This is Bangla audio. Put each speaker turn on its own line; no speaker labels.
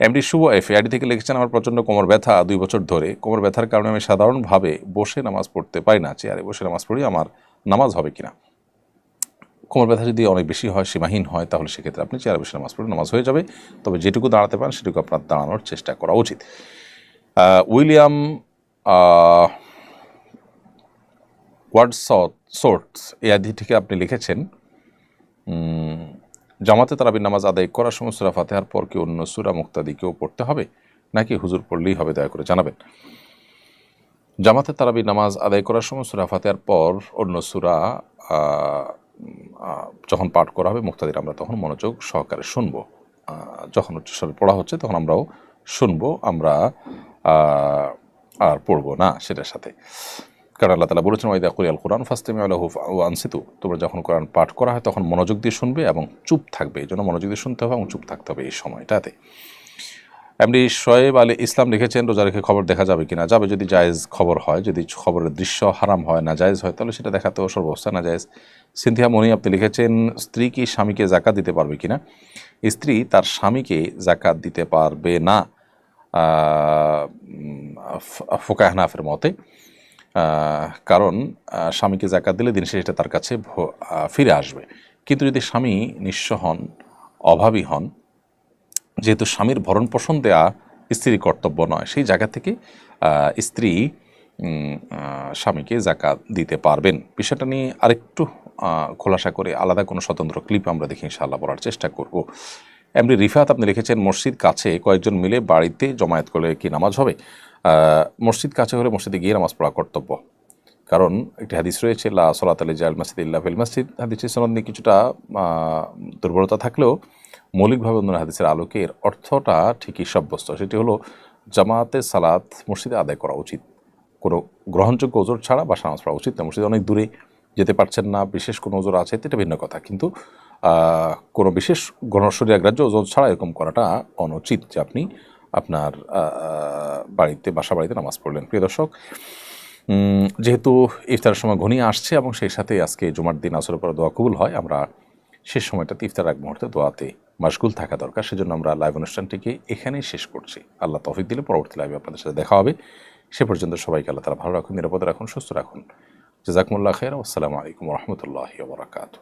এমডি শুভ এফ আইডি থেকে লিখেছেন, আমার প্রচণ্ড কোমর ব্যথা দুই বছর ধরে। কোমর ব্যথার কারণে আমি সাধারণভাবে বসে নামাজ পড়তে পারি না। চেয়ারে বসে নামাজ পড়ি, আমার নামাজ হবে কিনা? কোমর ব্যথা যদি অনেক বেশি হয়, সীমাহীন হয়, তাহলে সেক্ষেত্রে আপনি চেয়ারে বসে নামাজ পড়ে নামাজ হয়ে যাবে। তবে যেটুকু দাঁড়াতে পারেন, সেটুকু আপনার দাঁড়ানোর চেষ্টা করা উচিত। উইলিয়াম ওয়ার্ড সোর্টস এই আদি থেকে আপনি লিখেছেন জামাতে তারাবির নামাজ আদায় করার সময় সুরা ফাতেহার পর কি অন্য সুরা মুক্তাদিকেও পড়তে হবে? নাকি হুজুর পড়লেই হবে, দয়া করে জানাবেন। জামাতে তারাবির নামাজ আদায় করার সময় সুরা ফাতেহার পর অন্য সুরা যখন পাঠ করা হবে মুক্তাদির, আমরা তখন মনোযোগ সহকারে শুনব। যখন উচ্চস্বরে পড়া হচ্ছে, তখন আমরাও শুনব, আমরা আর পড়ব না সেটার সাথে। কারণ আল্লাহ তালা বলেছেন ওয়াইদা কুরিয়াল কোরআন ফাস্তেমি আল্লাহ ও আনসিতু। তোমরা যখন কোরআন পাঠ করা হয়, তখন মনোযোগ দিয়ে শুনবে এবং চুপ থাকবে। এই জন্য মনোযোগ দিয়ে শুনতে হবে এবং চুপ থাকতে হবে এই সময়টাতে। এমনি শোয়েব আলী ইসলাম লিখেছেন, রোজা রেখে খবর দেখা যাবে কিনা? যাবে যদি জায়েজ খবর হয়, যদি খবরের দৃশ্য হারাম হয়, না জায়েজ হয়, তাহলে সেটা দেখাতেও সর্বস্থা না জায়েজ। সিনথিয়া মনি আপনি লিখেছেন, স্ত্রী কি স্বামীকে জাকাত দিতে পারবে কিনা? স্ত্রী তার স্বামীকে জাকাত দিতে পারবে না ফোকা হানাফের মতে। কারণ স্বামীকে জাকাত দিলে দিন শেষে তার কাছে ফিরে আসবে। কিন্তু যদি স্বামী নিঃস্ব হন, অভাবী হন, যেহেতু স্বামীর ভরণ পোষণ দেয়া স্ত্রীর কর্তব্য নয়, সেই জায়গা থেকে স্ত্রী স্বামীকে জাকাত দিতে পারবেন। বিষয়টা নিয়ে আরেকটু খোলাসা করে আলাদা কোনো স্বতন্ত্র ক্লিপ আমরা দেখি ইনশাআল্লাহ বলার চেষ্টা করব। এমনি রিফাত, আপনি লিখেছেন, মসজিদ কাছে কয়েকজন মিলে বাড়িতে জমায়েত করলে কি নামাজ হবে? মসজিদ কাছে হলে মসজিদে গিয়ে নামাজ পড়া কর্তব্য। কারণ একটি হাদিস রয়েছে, লা সলাত আলী জাল মাসিদ ইল্লা ফিল মসজিদ। হাদিসের সনদ নিয়ে কিছুটা দুর্বলতা থাকলেও মৌলিকভাবে অন্য হাদিসের আলোকে এর অর্থটা ঠিকই সাব্যস্ত। সেটি হলো, জামাতে সালাত মসজিদে আদায় করা উচিত। কোনো গ্রহণযোগ্য ওজোর ছাড়া বা নামাজ পড়া উচিত না। মসজিদে অনেক দূরে যেতে পারছেন না, বিশেষ কোনো ওজোর আছে, এটা ভিন্ন কথা। কিন্তু কোনো বিশেষ গণশরীরাগ্রাহ্য ওজোর ছাড়া এরকম করাটা অনুচিত যে আপনি আপনার বাড়িতে বাসা বাড়িতে নামাজ পড়লেন। প্রিয় দর্শক যেহেতু ইফতারের সময় ঘনিয়ে আসছে এবং সেই সাথে আজকে জুমার দিন আসরের পরে দোয়া কবুল হয়, আমরা শেষ সময়টাতে ইফতার এক মুহূর্তে দোয়াতে মাশগুল থাকা দরকার। সেজন্য আমরা লাইভ অনুষ্ঠানটিকে এখানেই শেষ করছি। আল্লাহ তৌফিক দিলে পরবর্তী লাইভে আপনাদের সাথে দেখা হবে। সে পর্যন্ত সবাইকে আল্লাহ তারা ভালো রাখুন, নিরাপদে রাখুন, সুস্থ রাখুন। জাজাকুমুল্লাহ খের আসসালামু আলাইকুম রহমতুল্লাহ বরাকাতু